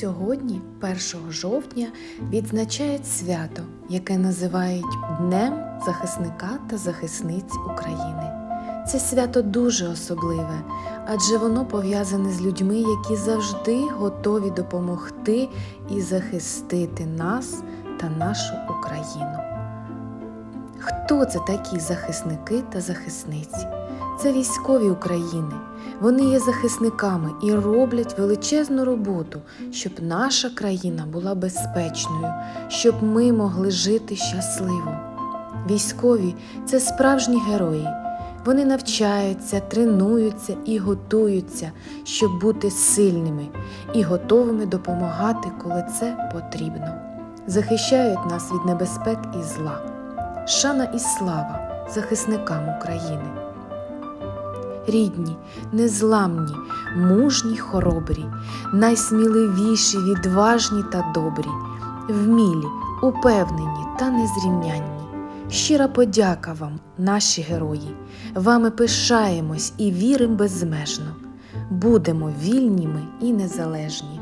Сьогодні, 1 жовтня, відзначають свято, яке називають Днем захисника та захисниць України. Це свято дуже особливе, адже воно пов'язане з людьми, які завжди готові допомогти і захистити нас та нашу Україну. Хто це такі захисники та захисниці? Це військові України. Вони є захисниками і роблять величезну роботу, щоб наша країна була безпечною, щоб ми могли жити щасливо. Військові це справжні герої. Вони навчаються, тренуються і готуються, щоб бути сильними і готовими допомагати, коли це потрібно. Захищають нас від небезпек і зла. Шана і слава захисникам України. Рідні, незламні, мужні, хоробрі, найсміливіші, відважні та добрі, вмілі, упевнені та незрівнянні. Щира подяка вам, наші герої. Вами пишаємось і віримо безмежно. Будемо вільніми і незалежні.